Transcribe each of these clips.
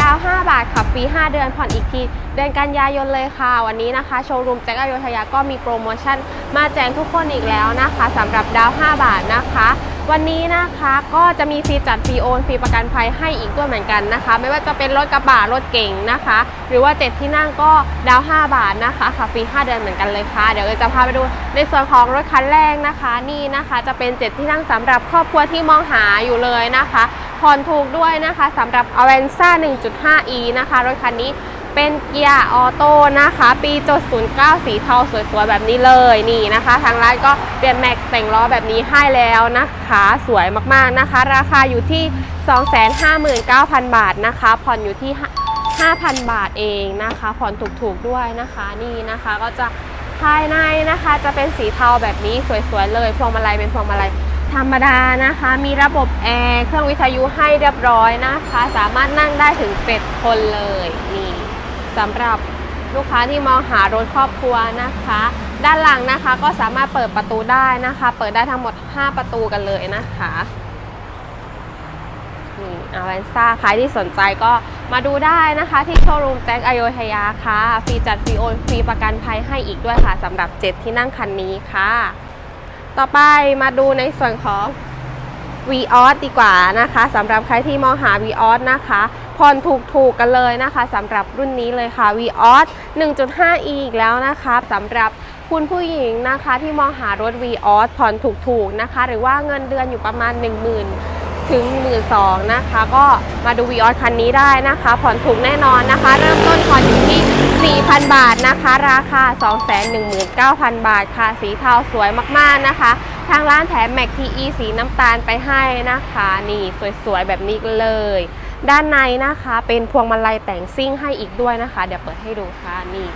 ดาว 5 บาทขับฟรี 5 เดือนผ่อนอีกที เดือนกันยายนเลยค่ะ วันนี้นะคะ โชว์รูมแจ็คอโยธยาก็มีโปรโมชั่น มาแจ้งทุกคนอีกแล้วนะคะสำหรับดาว 5 บาทนะคะ วันนี้นะคะก็จะมีฟรีจัดฟรีโอนฟรีประกันภัยให้อีกด้วยเหมือนกันนะคะ ไม่ว่าจะเป็นรถกระบะรถเก๋งนะคะ หรือว่า 7 ที่นั่งก็ดาว 5 บาทนะคะขับฟรี 5 เดือนเหมือนกันเลยค่ะ เดี๋ยวเราจะพาไปดูในส่วนของรถคันแรกนะคะ นี่นะคะจะเป็น 7 ที่นั่งสำหรับครอบครัวที่มองหาอยู่เลยนะคะ ผ่อนถูกด้วยนะคะสำหรับ a v a n z a 1.5e นะคะ รถคันนี้เป็นเกียร์ออโต้นะคะ ปีจด09 สีเทาสวยๆ แบบนี้เลยนี่นะคะ ทางร้านก็เปลี่ยนแม็กแต่งล้อแบบนี้ให้แล้วนะคะ สวยมากๆนะคะ ราคาอยู่ที่ 259,000 บาทนะคะ ผ่อนอยู่ที่ 5,000 บาทเองนะคะ ผ่อนถูกๆด้วยนะคะนี่นะคะก็จะภายในนะคะจะเป็นสีเทาแบบนี้สวยๆเลย พวงมาลัยเป็นพวงมาลัย ธรรมดานะคะ มีระบบแอร์ เครื่องวิทยุให้เรียบร้อยนะคะ สามารถนั่งได้ถึง7คนเลยนี่สำหรับลูกค้าที่มองหารถครอบครัวนะคะ ด้านหลังนะคะก็สามารถเปิดประตูได้นะคะ เปิดได้ทั้งหมด 5 ประตูกันเลยนะคะนี่อาวันซ่าใครที่สนใจก็มาดูได้นะคะ ที่โชว์รูมแจ็คอโยธยาค่ะ ฟรีจัดฟรีโอนฟรีประกันภัยให้อีกด้วยค่ะสำหรับ 7 ที่นั่งคันนี้ค่ะ ต่อไปมาดูในส่วนของ v ีออดีกว่านะคะสำหรับใครที่มองหา v ีออนะคะผ่อนถูกๆกกันเลยนะคะสำหรับรุ่นนี้เลยค่ะ v ีออ 1.5e อีกแล้วนะคะสำหรับคุณผู้หญิงนะคะที่มองหารถ v ีออผ่อนถูกๆนะคะ หรือว่าเงินเดือนอยู่ประมาณ 10,000 ถึง 1 2 0 0 0นะคะ ก็มาดู v ีออคันนี้ได้นะคะ ผ่อนถูกแน่นอนนะคะ เริ่มต้นผ่อนอยู่ที่ 4,000 บาทนะคะ ราคา 219,000 บาทค่ะ สีเทาสวยมากๆนะคะ ทางร้านแถมแม็กทีอีสีน้ำตาลไปให้นะคะ นี่สวยๆ แบบนี้เลย ด้านในนะคะเป็นพวงมาลัยแต่งซิ่งให้อีกด้วยนะคะ เดี๋ยวเปิดให้ดูค่ะนี่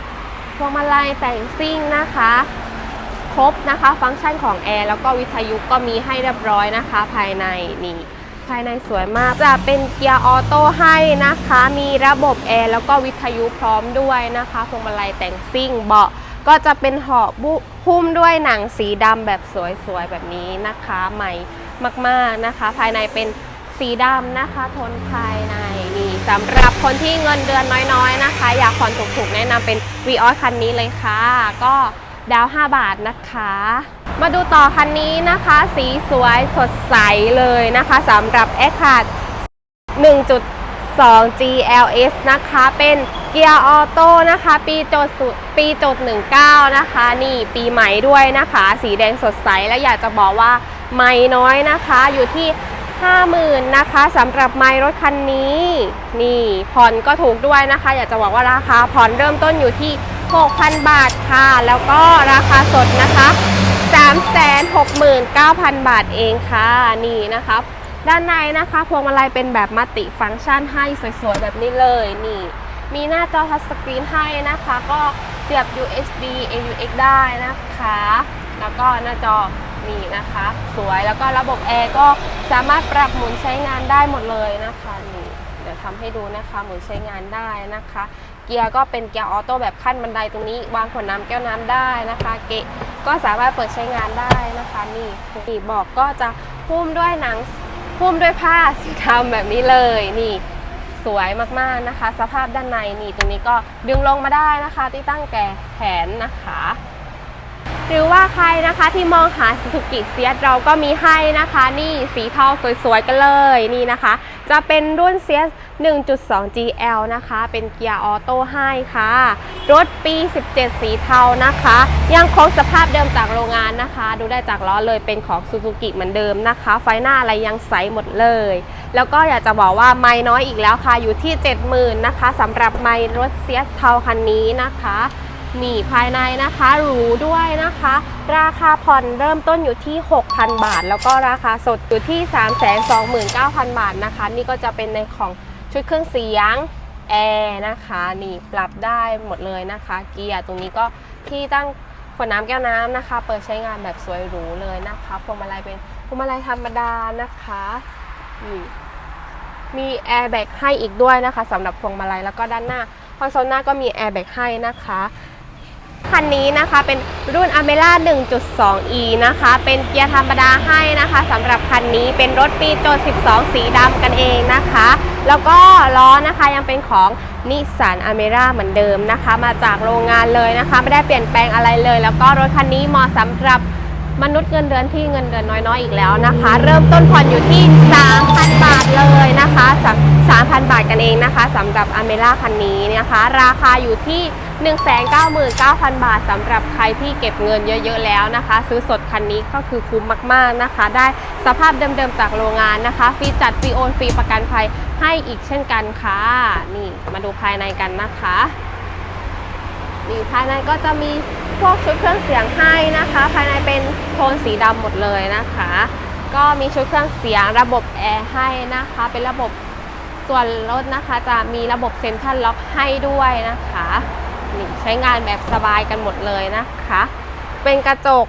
พวงมาลัยแต่งซิ่งนะคะ ครบนะคะ ฟังก์ชันของแอร์แล้วก็วิทยุก็มีให้เรียบร้อยนะคะ ภายในนี่ ภายในสวยมาก จะเป็นเกียร์ออโต้ให้นะคะ มีระบบแอร์แล้วก็วิทยุพร้อมด้วยนะคะพวงมาลัยแต่งซิ่งเบาะก็จะเป็นหอบบุหุ้มด้วยหนังสีดำแบบสวยๆแบบนี้นะคะ ใหม่มากๆนะคะ ภายในเป็นสีดำนะคะทนภายในนี่สำหรับคนที่เงินเดือนน้อยๆนะคะ อยากผ่อนถูกๆแนะนำเป็น v ีออสคันนี้เลยค่ะ ก็ ดาว 5 บาทนะคะ มาดูต่อคันนี้นะคะ สีสวยสดใสเลยนะคะสำหรับ e c a r 1.2 GLS นะคะ เป็นเกียร์ออโต้นะคะ ปีจดสุปีจด19 นะคะ นี่ปีใหม่ด้วยนะคะ สีแดงสดใส และอยากจะบอกว่าไม่น้อยนะคะ อยู่ที่50,000นะคะสำหรับไมล์รถคันนี้ นี่ผ่อนก็ถูกด้วยนะคะ อยากจะบอกว่าราคาผ่อนเริ่มต้นอยู่ที่ 6,000 บาทค่ะ แล้วก็ราคาสดนะคะ 369,000 บาทเองค่ะ นี่นะคะด้านในนะคะ พวงมาลัยเป็นแบบมัลติฟังก์ชันให้สวยๆ แบบนี้เลยนี่ มีหน้าจอทัชสกรีนให้นะคะ ก็เสียบ USB AUX ได้นะคะ แล้วก็หน้าจอนี่นะคะ สวยแล้วก็ระบบแอร์ก็สามารถปรับหมุนใช้งานได้หมดเลยนะคะนี่เดี๋ยวทำให้ดูนะคะหมุนใช้งานได้นะคะ เกียร์ก็เป็นเกียร์ออโต้แบบขั้นบันไดตรงนี้ วางขวดน้ำแก้วน้ำได้นะคะ เกะก็สามารถเปิดใช้งานได้นะคะนี่นี่บอกก็จะพุ่มด้วยหนังพุ่มด้วยผ้าสีดำแบบนี้เลยนี่สวยมากๆนะคะ สภาพด้านในนี่ตรงนี้ก็ดึงลงมาได้นะคะ ที่ตั้งแก่แขนนะคะ หรือว่าใครนะคะที่มองหาสุ z u กิเซียเราก็มีให้นะคะ นี่สีเทาสวยๆกันเลยนี่นะคะ จะเป็นรุ่นเซีย1.2 GL นะคะ เป็นเกียร์ออโต้ให้ค่ะ รถปี 17 สีเทานะคะ ยังคงสภาพเดิมจากโรงงานนะคะ ดูได้จากล้อเลยเป็นของ Suzuki เหมือนเดิมนะคะ ไฟหน้าอะไรยังใสหมดเลย แล้วก็อยากจะบอกว่าไม่น้อยอีกแล้วค่ะ อยู่ที่ 70,000นะคะสำหรับไม่รถเซียเทาคันนี้นะคะ นี่ภายในนะคะหรูด้วยนะคะ ราคาผ่อนเริ่มต้นอยู่ที่ 6,000 บาท แล้วก็ราคาสดอยู่ที่ 329,000 บาทนะคะ นี่ก็จะเป็นในของชุดเครื่องเสียงแอร์นะคะ นี่ปรับได้หมดเลยนะคะ เกียร์ตรงนี้ก็ที่ตั้งขวดน้ำแก้วน้ำนะคะ เปิดใช้งานแบบสวยหรูเลยนะคะพวงมาลัยเป็นพวงมาลัยธรรมดานะคะนี่มีแอร์แบ็กให้อีกด้วยนะคะสำหรับพวงมาลัยแล้วก็ด้านหน้าคอนโซลหน้าก็มีแอร์แบ็กให้นะคะ คันนี้นะคะเป็นรุ่น a m e r a 1.2e นะคะ เป็นเกียร์ธรรมดาให้นะคะสำหรับคันนี้เป็นรถปีโจ12 สีดำกันเองนะคะ แล้วก็ล้อนะคะยังเป็นของนิสสันอเมร่าเหมือนเดิมนะคะ มาจากโรงงานเลยนะคะ ไม่ได้เปลี่ยนแปลงอะไรเลย แล้วก็รถคันนี้เหมาะสำหรับมนุษย์เงินเดือนที่เงินเดือนน้อยๆอีกแล้วนะคะ เริ่มต้นผ่อนอยู่ที่ 3,000 บาทเลยนะคะสาม3,000 บาทกันเองนะคะสำหรับอเมร่าคันนี้นะคะ ราคาอยู่ที่ 199,000 บาทสำหรับใครที่เก็บเงินเยอะๆแล้วนะคะ ซื้อสดคันนี้ก็คือคุ้มมากๆนะคะ ได้สภาพเดิมๆจากโรงงานนะคะฟรีจัดฟรีโอนฟรีประกันภัยให้อีกเช่นกันค่ะ นี่มาดูภายในกันนะคะนี่ภายในก็จะมีพวกชุดเครื่องเสียงให้นะคะ ภายในเป็นโทนสีดำหมดเลยนะคะ ก็มีชุดเครื่องเสียงระบบแอร์ให้นะคะ เป็นระบบส่วนรถนะคะ จะมีระบบเซ็นทรัลล็อกให้ด้วยนะคะ นี่ใช้งานแบบสบายกันหมดเลยนะคะ เป็นกระจก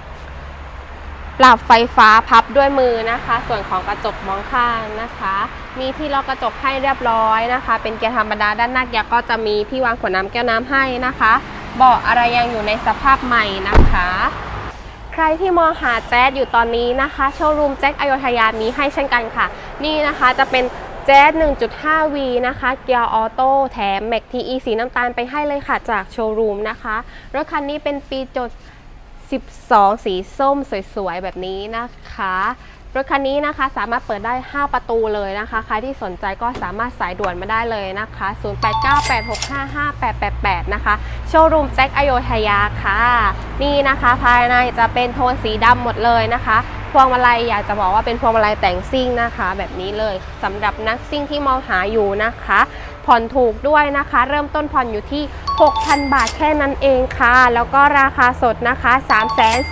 ปรับไฟฟ้าพับด้วยมือนะคะ ส่วนของกระจกมองข้างนะคะ มีที่ล็อกกระจกให้เรียบร้อยนะคะ เป็นเกียร์ธรรมดาด้านหน้าเกียร์ก็จะมีที่วางขวดน้ำแก้วน้ำให้นะคะเบาะอะไรยังอยู่ในสภาพใหม่นะคะ ใครที่มองหาแจ๊สอยู่ตอนนี้นะคะโชว์รูมแจ็คอโยธยามีให้เช่นกันค่ะ นี่นะคะจะเป็น แจ๊ส 1.5V นะคะ เกียร์ออโต้แถมแม็กทีอีสีน้ำตาลไปให้เลยค่ะ จากโชว์รูมนะคะ รถคันนี้เป็นปีจด 12 สีส้มสวยๆ แบบนี้นะคะ รถคันนี้นะคะสามารถเปิดได้ 5 ประตูเลยนะคะ ใครที่สนใจก็สามารถสายด่วนมาได้เลยนะคะ 0898655888 นะคะ โชว์รูมแจ็คอโยธยาค่ะ นี่นะคะภายในจะเป็นโทนสีดำหมดเลยนะคะพวงมาลัยอยากจะบอกว่าเป็นพวงมาลัยแต่งซิ่งนะคะ แบบนี้เลยสำหรับนักซิ่งที่มองหาอยู่นะคะ ผ่อนถูกด้วยนะคะ เริ่มต้นผ่อนอยู่ที่ 6,000 บาทแค่นั้นเองค่ะ แล้วก็ราคาสดนะคะ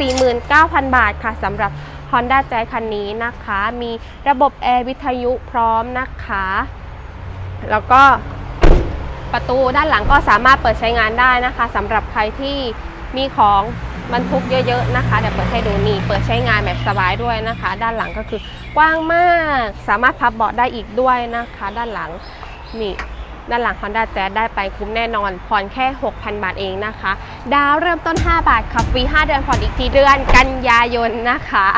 349,000 บาทค่ะสำหรับ Honda Jazz คันนี้นะคะ มีระบบแอร์วิทยุพร้อมนะคะ แล้วก็ประตูด้านหลังก็สามารถเปิดใช้งานได้นะคะสำหรับใครที่มีของบรรทุกเยอะๆนะคะเดี๋ยวเปิดให้ดูนี่เปิดใช้งานแบบสบายด้วยนะคะ ด้านหลังก็คือกว้างมาก สามารถพับเบาะได้อีกด้วยนะคะ ด้านหลังนี่ ด้านหลัง Honda Jazz ได้ไปคุ้มแน่นอน ผ่อนแค่ 6,000 บาทเองนะคะ ดาวเริ่มต้น 5 บาทขับฟรี 5 เดือนผ่อนอีกทีเดือนกันยายนนะคะ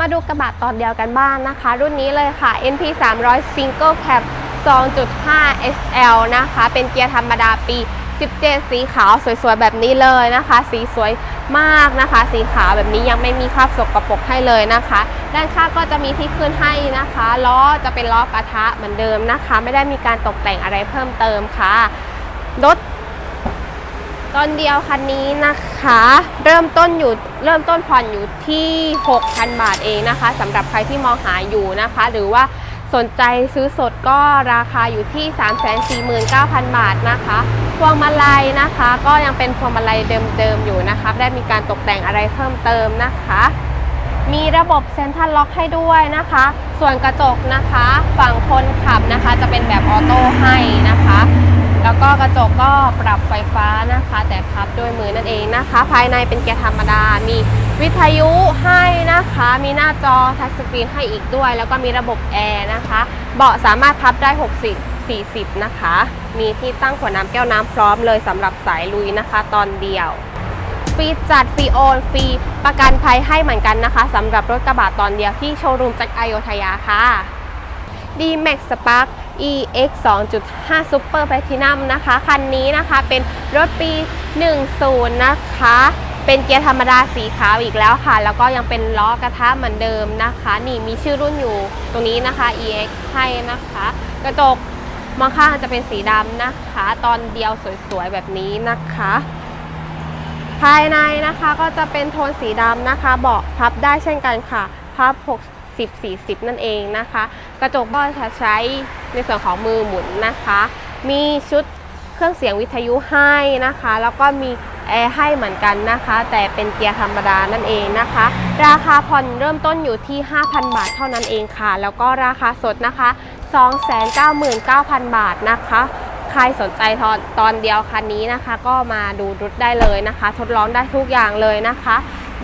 มาดูกระบะตอนเดียวกันบ้างนะคะ รุ่นนี้เลยค่ะ NP 300 Single Cab 2.5 SL นะคะ เป็นเกียร์ธรรมดาปี 17 สีขาวสวยๆ แบบนี้เลยนะคะ สีสวยมากนะคะ สีขาวแบบนี้ยังไม่มีคราบสกปรกให้เลยนะคะ ด้านข้างก็จะมีที่ขึ้นให้นะคะล้อจะเป็นล้อกระทะเหมือนเดิมนะคะ ไม่ได้มีการตกแต่งอะไรเพิ่มเติมค่ะรถตอนเดียวคันนี้นะคะ เริ่มต้นอยู่เริ่มต้นผ่อนอยู่ที่ 6,000 บาทเองนะคะสำหรับใครที่มองหาอยู่นะคะ หรือว่า สนใจซื้อสดก็ราคาอยู่ที่ 349,000 บาทนะคะ พวงมาลัยนะคะ ก็ยังเป็นพวงมาลัยเดิมๆอยู่นะคะไม่ได้มีการตกแต่งอะไรเพิ่มเติมนะคะ มีระบบเซ็นทรัลล็อกให้ด้วยนะคะ ส่วนกระจกนะคะ ฝั่งคนขับนะคะ จะเป็นแบบออโต้ให้นะคะ แล้วก็กระจกก็ปรับไฟฟ้านะคะ แต่พับด้วยมือนั่นเองนะคะ ภายในเป็นเกียร์ธรรมดา มีวิทยุให้นะคะ มีหน้าจอทัชสกรีนให้อีกด้วย แล้วก็มีระบบแอร์นะคะ เบาะสามารถพับได้ 60 40 นะคะ มีที่ตั้งขวดน้ำแก้วน้ำพร้อมเลยสำหรับสายลุยนะคะ ตอนเดียวฟรีจัดฟรีโอนฟรีประกันภัยให้เหมือนกันนะคะสำหรับรถกระบะตอนเดียวที่โชว์รูมจ็คไอโอทยาค่ะ D-Max Spark EX 2.5 Super Platinum นะคะ คันนี้นะคะเป็นรถปี 10 นะคะ เป็นเกียร์ธรรมดาสีขาวอีกแล้วค่ะ แล้วก็ยังเป็นล้อกระทะเหมือนเดิมนะคะ นี่มีชื่อรุ่นอยู่ตรงนี้นะคะ EX ให้นะคะ กระจกมองข้างจะเป็นสีดำนะคะ ตอนเดียวสวยๆแบบนี้นะคะ ภายในนะคะก็จะเป็นโทนสีดำนะคะ เบาะพับได้เช่นกันค่ะ พับ 60 40 นั่นเองนะคะ กระจกก็จะใช้ในส่วนของมือหมุนนะคะ มีชุดเครื่องเสียงวิทยุให้นะคะ แล้วก็มีแอร์ให้เหมือนกันนะคะ แต่เป็นเกียร์ธรรมดานั่นเองนะคะ ราคาผ่อนเริ่มต้นอยู่ที่ 5,000 บาทเท่านั้นเองค่ะ แล้วก็ราคาสดนะคะ 299,000 บาทนะคะใครสนใจตอนตอนเดียวคันนี้นะคะ ก็มาดูรถได้เลยนะคะ ทดลองได้ทุกอย่างเลยนะคะ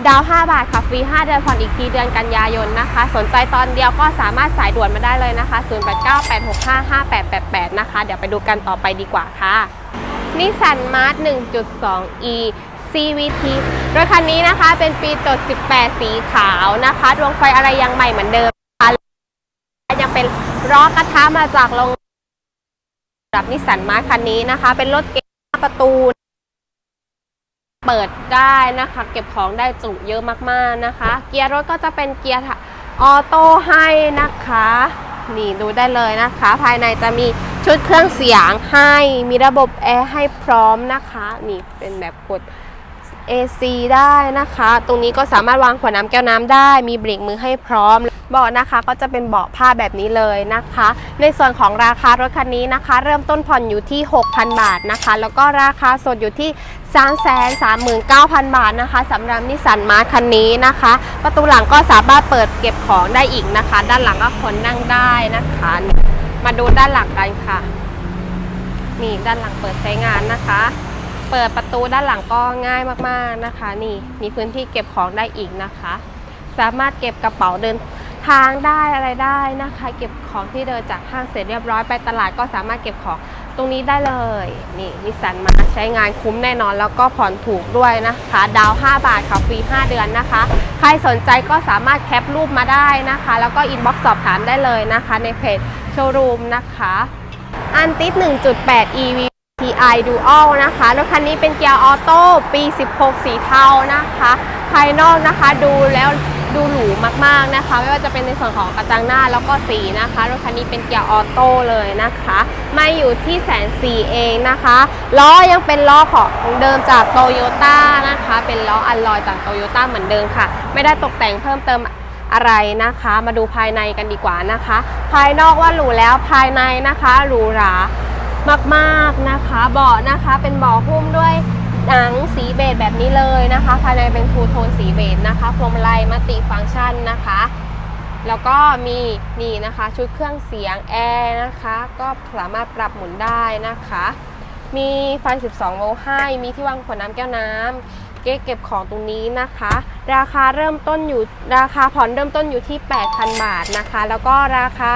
ดาว 5 บาทค่ะ ฟรี 5 เดือนผ่อนอีกทีเดือนกันยายนนะคะ สนใจตอนเดียวก็สามารถสายด่วนมาได้เลยนะคะ 0898655888 นะคะ เดี๋ยวไปดูกันต่อไปดีกว่าค่ะนิสสันมาร์ท 1.2e CVT รถคันนี้นะคะเป็นปีจด 18 สีขาวนะคะ ดวงไฟอะไรยังใหม่เหมือนเดิมนะคะยังเป็นล้อกระทะมาจากโรงสำหรับนิสสันมาร์คคันนี้นะคะ เป็นรถเก๋งประตู เปิดได้นะคะ เก็บของได้จุเยอะมากๆนะคะ เกียร์รถก็จะเป็นเกียร์ออโต้ให้นะคะ นี่ดูได้เลยนะคะ ภายในจะมีชุดเครื่องเสียงให้มีระบบแอร์ให้พร้อมนะคะ นี่เป็นแบบกด AC ได้นะคะ ตรงนี้ก็สามารถวางขวดน้ำแก้วน้ำได้ มีเบรกมือให้พร้อม เบาะนะคะก็จะเป็นเบาะผ้าแบบนี้เลยนะคะ ในส่วนของราคารถคันนี้นะคะ เริ่มต้นผ่อนอยู่ที่ 6,000 บาทนะคะ แล้วก็ราคาสดอยู่ที่ 339,000 บาทนะคะสำหรับนิสสันมาร์คันนี้นะคะ ประตูหลังก็สามารถเปิดเก็บของได้อีกนะคะ ด้านหลังก็คนนั่งได้นะคะ มาดูด้านหลังกันค่ะนี่ด้านหลังเปิดใช้งานนะคะ เปิดประตูด้านหลังก็ง่ายมากๆนะคะ นี่มีพื้นที่เก็บของได้อีกนะคะ สามารถเก็บกระเป๋าเดิน ทางได้อะไรได้นะคะ เก็บของที่เดินจากห้างเสร็จเรียบร้อยไปตลาดก็สามารถเก็บของตรงนี้ได้เลย นี่นิสันมาใช้งานคุ้มแน่นอนแล้วก็ผ่อนถูกด้วยนะคะ ดาว 5 บาทค่ะฟรี 5 เดือนนะคะ ใครสนใจก็สามารถแคปรูปมาได้นะคะ แล้วก็อินบ็อกซ์สอบถามได้เลยนะคะ ในเพจโชว์รูมนะคะ อันติส1.8 EV TI Dual นะคะรถคันนี้เป็นเกียร์ออโต้ปี 16 สีเทานะคะ ภายนอกนะคะดูแล้ว ดูหรูมากๆนะคะ ไม่ว่าจะเป็นในส่วนของกระจังหน้าแล้วก็สีนะคะรถคันนี้เป็นเกียร์ออโต้เลยนะคะม่อยู่ที่แสนสี่เองนะคะล้อยังเป็นล้อของเดิมจากโตโยต้านะคะ เป็นล้ออัลลอยจากโตโยต้าเหมือนเดิมค่ะ ไม่ได้ตกแต่งเพิ่มเติมอะไรนะคะ มาดูภายในกันดีกว่านะคะ ภายนอกว่าหรูแล้วภายในนะคะหรูหรามากๆนะคะ เบาะนะคะเป็นเบาะหุ้มด้วย หนังสีเบจแบบนี้เลยนะคะ ภายในเป็นทูโทนสีเบจนะคะพวงมาลัยมัลติฟังก์ชันนะคะ แล้วก็มีนี่นะคะชุดเครื่องเสียงแอร์นะคะ ก็สามารถปรับหมุนได้นะคะ มีไฟ 12 โวลต์ให้ มีที่วางขวดน้ำแก้วน้ำเก๊เก็บของตรงนี้นะคะ ราคาเริ่มต้นอยู่ราคาผ่อนเริ่มต้นอยู่ที่ 8,000 บาทนะคะ แล้วก็ราคา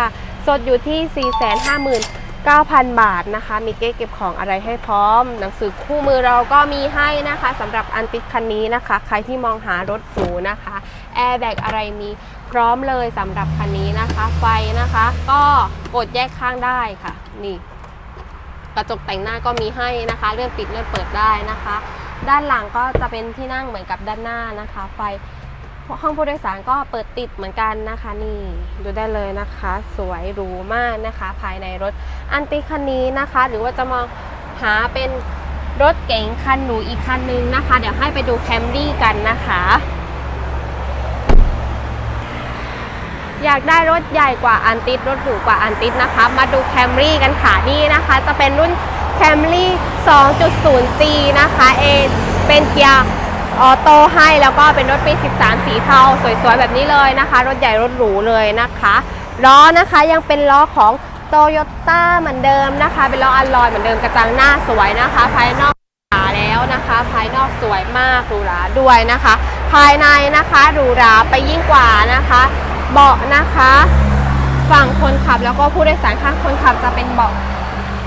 สดอยู่ที่ 450,000 9,000 บาทนะคะ มีเก๊กเก็บของอะไรให้พร้อม หนังสือคู่มือเราก็มีให้นะคะสำหรับอันติดคันนี้นะคะ ใครที่มองหารถหรูนะคะแอร์แบกอะไรมีพร้อมเลยสำหรับคันนี้นะคะ ไฟนะคะ ก็กดแยกข้างได้ค่ะ นี่ กระจกแต่งหน้าก็มีให้นะคะ เลื่อนปิดเลื่อนเปิดได้นะคะ ด้านหลังก็จะเป็นที่นั่งเหมือนกับด้านหน้านะคะ ไฟ ห้องผู้โดยสารก็เปิดติดเหมือนกันนะคะนี่ดูได้เลยนะคะ สวยหรูมากนะคะ ภายในรถอันติคันนี้นะคะ หรือว่าจะมองหาเป็นรถเก๋งคันหรูอีกคันนึงนะคะ เดี๋ยวให้ไปดูแคมรี่กันนะคะ อยากได้รถใหญ่กว่าอันติดรถหรูกว่าอันติดนะคะ มาดูแคมรี่กันค่ะนี่นะคะ จะเป็นรุ่นแคมรี่ 2.0G นะคะเอเป็นเกียร์ ออโต้ให้แล้วก็เป็นรถปี 13 สีเทาสวยๆ แบบนี้เลยนะคะ รถใหญ่รถหรูเลยนะคะล้อนะคะยังเป็นล้อของโตโยต้าเหมือนเดิมนะคะ เป็นล้ออัลลอยเหมือนเดิมกระจังหน้าสวยนะคะ ภายนอกหราแล้วนะคะ ภายนอกสวยมากหรูหราด้วยนะคะ ภายในนะคะหรูหราไปยิ่งกว่านะคะ เบาะนะคะ ฝั่งคนขับแล้วก็ผู้โดยสารข้างคนขับจะเป็นเบาะ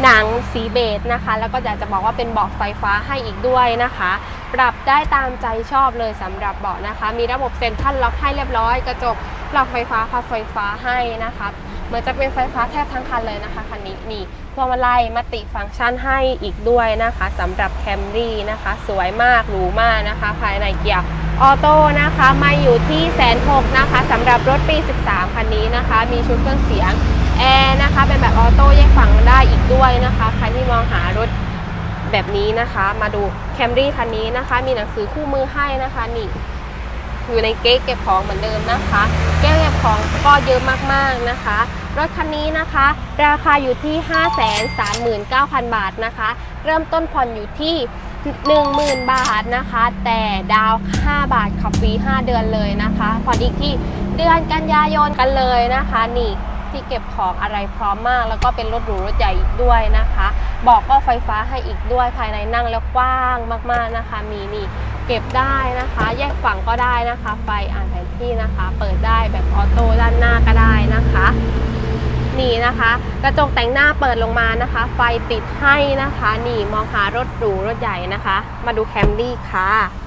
หนังสีเบจนะคะ แล้วก็อยากจะบอกว่าเป็นเบาะไฟฟ้าให้อีกด้วยนะคะ ปรับได้ตามใจชอบเลยสำหรับเบาะนะคะ มีระบบเซ็นทรัลล็อกให้เรียบร้อย กระจกปรับไฟฟ้าพับไฟฟ้าให้นะคะเหมือนจะเป็นไฟฟ้าแทบทั้งคันเลยนะคะคันนี้นี่พวงมาลัยมัลติฟังก์ชันให้อีกด้วยนะคะสำหรับแคมรี่นะคะ สวยมากหรูมากนะคะ ภายในเกียร์ออโต้นะคะมาอยู่ที่แสนหกนะคะสำหรับรถปี 13 คันนี้นะคะ มีชุดเครื่องเสียง แอร์นะคะเป็นแบบออโต้แยกฝั่งได้อีกด้วยนะคะ ใครที่มองหารถแบบนี้นะคะ มาดูแคมรี่คันนี้นะคะ มีหนังสือคู่มือให้นะคะนี่อยู่ในเก๊กเก็บของเหมือนเดิมนะคะเก๊กเก็บของก็เยอะมากๆนะคะ รถคันนี้นะคะ ราคาอยู่ที่ 539,000 บาทนะคะ เริ่มต้นผ่อนอยู่ที่ 10,000 บาทนะคะ แต่ดาว 5 บาทขับฟรี 5 เดือนเลยนะคะ ผ่อนอีกที่เดือนกันยายนกันเลยนะคะนี่ ที่เก็บของอะไรพร้อมมาก แล้วก็เป็นรถหรูรถใหญ่อีกด้วยนะคะ บอกก็ไฟฟ้าให้อีกด้วยภายในนั่งแล้วกว้างมากๆนะคะ มีนี่เก็บได้นะคะ แยกฝั่งก็ได้นะคะ ไฟอ่านแผนที่นะคะ เปิดได้แบบออโต้ด้านหน้าก็ได้นะคะนี่นะคะ กระจกแต่งหน้าเปิดลงมานะคะ ไฟติดให้นะคะ นี่มองหารถหรูรถใหญ่นะคะ มาดูแคมรี่ค่ะ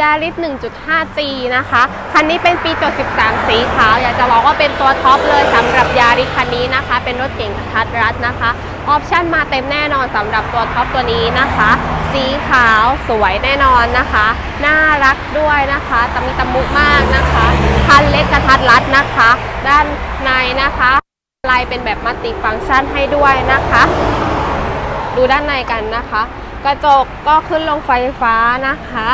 ยาริส 1.5G นะคะ คันนี้เป็นปีจด13สีขาว อยากจะบอกว่าเป็นตัวท็อปเลยสำหรับยาริสคันนี้นะคะ เป็นรถเก่งทัดรัดนะคะ ออปชั่นมาเต็มแน่นอนสำหรับตัวท็อปตัวนี้นะคะ สีขาวสวยแน่นอนนะคะ น่ารักด้วยนะคะตะมีตะมุมากนะคะ คันเล็กกระทัดรัดนะคะ ด้านในนะคะลายเป็นแบบมัลติฟังก์ชันให้ด้วยนะคะ ดูด้านในกันนะคะ กระจกก็ขึ้นลงไฟฟ้านะคะ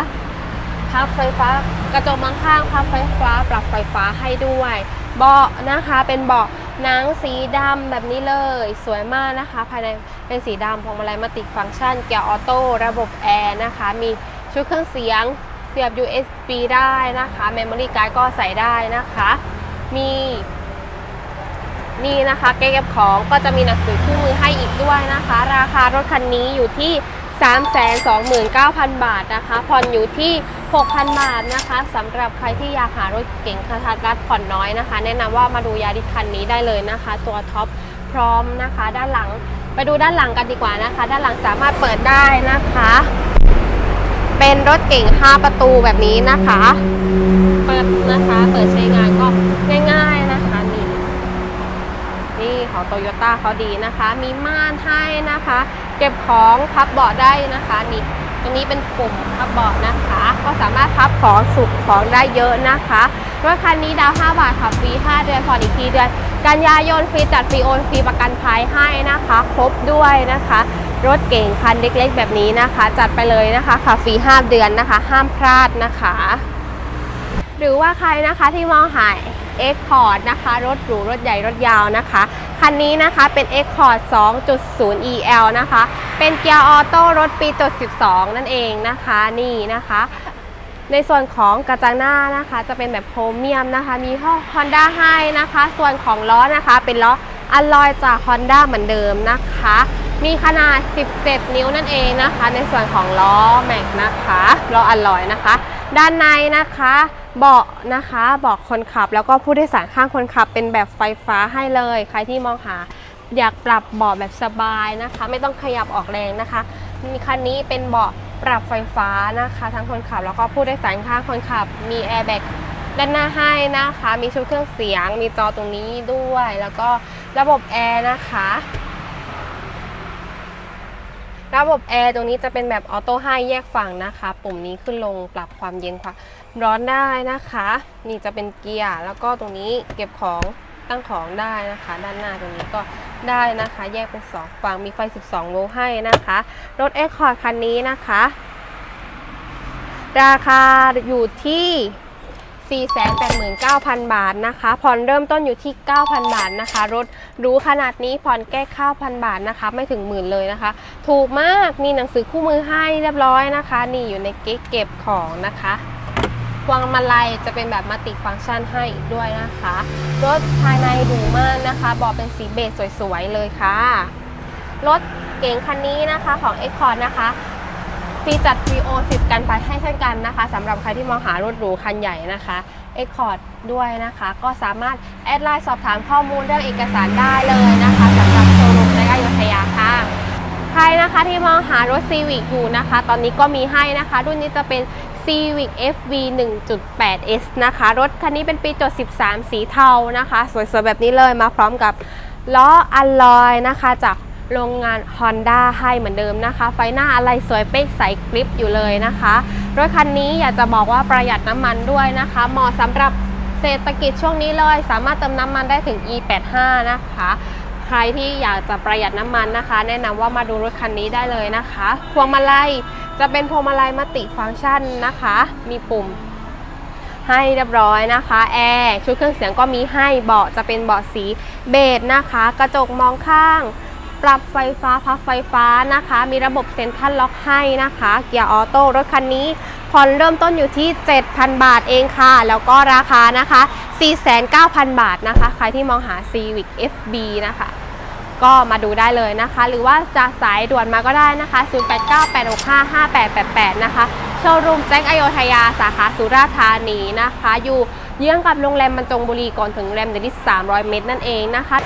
พับไฟฟ้ากระจกมองข้างพับไฟฟ้าปรับไฟฟ้าให้ด้วย เบาะนะคะเป็นเบาะหนังสีดำแบบนี้เลย สวยมากนะคะ ภายในเป็นสีดำพวงมาลัยมัลติฟังก์ชัน เกียร์ออโต้ระบบแอร์นะคะ มีชุดเครื่องเสียงเสียบ USB ได้นะคะ Memory Card ก็ใส่ได้นะคะ มีนี่นะคะเก็บของก็จะมีหนังสือคู่มือให้อีกด้วยนะคะ ราคารถคันนี้อยู่ที่ 329,000 บาทนะคะผ่อนอยู่ที่ 6,000 บาทนะคะสำหรับใครที่อยากหารถเก๋งกระทัดรัดผ่อนน้อยนะคะ แนะนำว่ามาดูยาริคันนี้ได้เลยนะคะ ตัวท็อปพร้อมนะคะ ด้านหลังไปดูด้านหลังกันดีกว่านะคะ ด้านหลังสามารถเปิดได้นะคะ เป็นรถเก่ง5ประตูแบบนี้นะคะเปิดนะคะเปิดใช้งานก็ง่าย ๆนะคะนี่นี่ของโตโยต้าเขาดีนะคะ มีม่านให้นะคะ เก็บของพับเบาะได้นะคะนี่ตรงนี้เป็นปุ่มพับเบาะนะคะ ก็สามารถพับของสุกของได้เยอะนะคะรถคันนี้ดาว 5 บาทขับฟรี 5 เดือนผ่อนอีกทีเดือน กันยายนฟรีจัดฟรีโอนฟรีประกันภัยให้นะคะ ครบด้วยนะคะ รถเก่งคันเล็กๆแบบนี้นะคะ จัดไปเลยนะคะขับฟรี 5 เดือนนะคะ ห้ามพลาดนะคะ หรือว่าใครนะคะที่มองหา X c o r d นะคะ รถหรูรถใหญ่รถยาวนะคะ คันนี้นะคะเป็น X c o r d 2.0 EL นะคะ เป็นเกียร์ออโต้รถปีจด12นั่นเองนะคะนี่นะคะ ในส่วนของกระจังหน้านะคะ จะเป็นแบบโพรเมียมนะคะ มีห้อ Honda ให้นะคะ ส่วนของล้อนะคะเป็นล้ออัลลอยจาก Honda เหมือนเดิมนะคะ มีขนาด 17 นิ้วนั่นเองนะคะ ในส่วนของล้อแม็กนะคะล้ออัลลอยนะคะ ด้านในนะคะ เบาะนะคะเบาะคนขับ แล้วก็ผู้โดยสารข้างคนขับ เป็นแบบไฟฟ้าให้เลย ใครที่มองหาอยากปรับเบาะแบบสบายนะคะ ไม่ต้องขยับออกแรงนะคะ มีคันนี้เป็นเบาะปรับไฟฟ้านะคะ ทั้งคนขับ แล้วก็ผู้โดยสารข้างคนขับ มีแอร์แบ็กด้านหน้าให้นะคะ มีชุดเครื่องเสียง มีจอตรงนี้ด้วย แล้วก็ระบบแอร์นะคะ ระบบแอร์ตรงนี้จะเป็นแบบออโต้ให้แยกฝั่งนะคะ ปุ่มนี้ขึ้นลงปรับความเย็นความ ร้อนได้นะคะ นี่จะเป็นเกียร์แล้วก็ตรงนี้เก็บของตั้งของได้นะคะ ด้านหน้าตรงนี้ก็ได้นะคะ แยกเป็นสองฝั่งมีไฟ 12 โวลต์ให้นะคะ รถ e c o r d คันนี้นะคะ ราคาอยู่ที่ 489,000 บาทนะคะ ผ่อนเริ่มต้นอยู่ที่ 9,000 บาทนะคะ รถรู้ขนาดนี้ผ่อนแก้ข้าวพันบาทนะคะ ไม่ถึงหมื่นเลยนะคะ ถูกมากมีหนังสือคู่มือให้เรียบร้อยนะคะ นี่อยู่ในเก๊กเก็บของนะคะ พวงมาลัยจะเป็นแบบมัลติฟังก์ชันให้อีกด้วยนะคะ รถภายในหรูมากนะคะ บอกเป็นสีเบจสวยๆเลยค่ะ รถเก๋งคันนี้นะคะของ e c o r d นะคะฟรีจัดฟรีโอสิบกันไปให้เช่นกันนะคะสำหรับใครที่มองหารถหรูคันใหญ่นะคะเอ็กคอร์ดด้วยนะคะ ก็สามารถแอดไลน์สอบถามข้อมูลเรื่องเอกสารได้เลยนะคะสำหรับโชว์รูมในอยุธยาค่ะใครนะคะที่มองหารถ Civic อยู่นะคะ ตอนนี้ก็มีให้นะคะ รุ่นนี้จะเป็น Civic FV 1.8S นะคะ รถคันนี้เป็นปีจด 13 สีเทานะคะ สวยๆ แบบนี้เลยมาพร้อมกับล้ออัลลอยนะคะจากโรงงาน Honda ให้เหมือนเดิมนะคะ ไฟหน้าอะไรสวยเป๊กใสกริปอยู่เลยนะคะ รถคันนี้อยากจะบอกว่าประหยัดน้ำมันด้วยนะคะ เหมาะสำหรับเศรษฐกิจช่วงนี้เลย สามารถเติมน้ำมันได้ถึง E85 นะคะ ใครที่อยากจะประหยัดน้ำมันนะคะ แนะนำว่ามาดูรถคันนี้ได้เลยนะคะพวงมาลัย จะเป็นพวงมาลัยมัติฟังก์ชันนะคะ มีปุ่มให้เรียบร้อยนะคะแอร์ชุดเครื่องเสียงก็มีให้เบาะจะเป็นเบาะสีเบจนะคะ กระจกมองข้าง ปรับไฟฟ้าพับไฟฟ้านะคะ มีระบบเซ็นทรัลล็อกให้นะคะ เกียร์ออโต้รถคันนี้ผ่อนเริ่มต้นอยู่ที่ 7,000 บาทเองค่ะ แล้วก็ราคานะคะ 49,000 บาทนะคะ ใครที่มองหา Civic FB นะคะ ก็มาดูได้เลยนะคะ หรือว่าจะสายด่วนมาก็ได้นะคะ 0898655888 นะคะ โชว์รูมแจ็คอโยธยาสาขาสุราษฎร์ธานีนะคะ อยู่เยื้องกับโรงแรมบรรจงบุรีก่อนถึงโรงแรมเดลิส300 เมตรนั่นเองนะคะ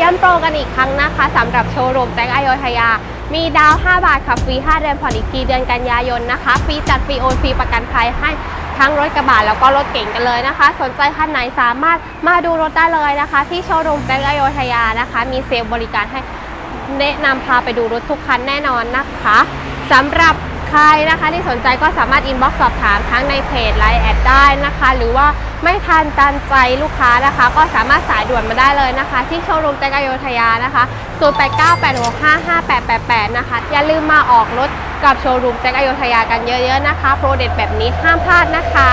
ย้ำโปรกันอีกครั้งนะคะสำหรับโชว์รูมแจ็คอโยธยา มีดาว 5 บาทค่ะฟรี 5 เดือนผ่อนอีกทีเดือนกันยายนนะคะ ฟรีจัดฟรีโอนฟรีประกันภัยให้ ทั้งรถกระบะแล้วก็รถเก่งกันเลยนะคะ สนใจคันไหนสามารถมาดูรถได้เลยนะคะ ที่โชว์รูมแจ็คอโยธยานะคะ มีเซลล์บริการให้แนะนำพาไปดูรถทุกคันแน่นอนนะคะสำหรับใครนะคะที่สนใจก็สามารถอินบ็อกซ์สอบถามทั้งในเพจไลน์แอดได้นะคะ หรือว่าไม่ทันตันใจลูกค้านะคะ ก็สามารถสายด่วนมาได้เลยนะคะ ที่โชว์รูมแจ็คอโยธยานะคะ 0898655888 นะคะ อย่าลืมมาออกรถกับโชว์รูมแจ็คอโยธยากันเยอะๆนะคะ โปรเด็ดแบบนี้ห้ามพลาดนะคะ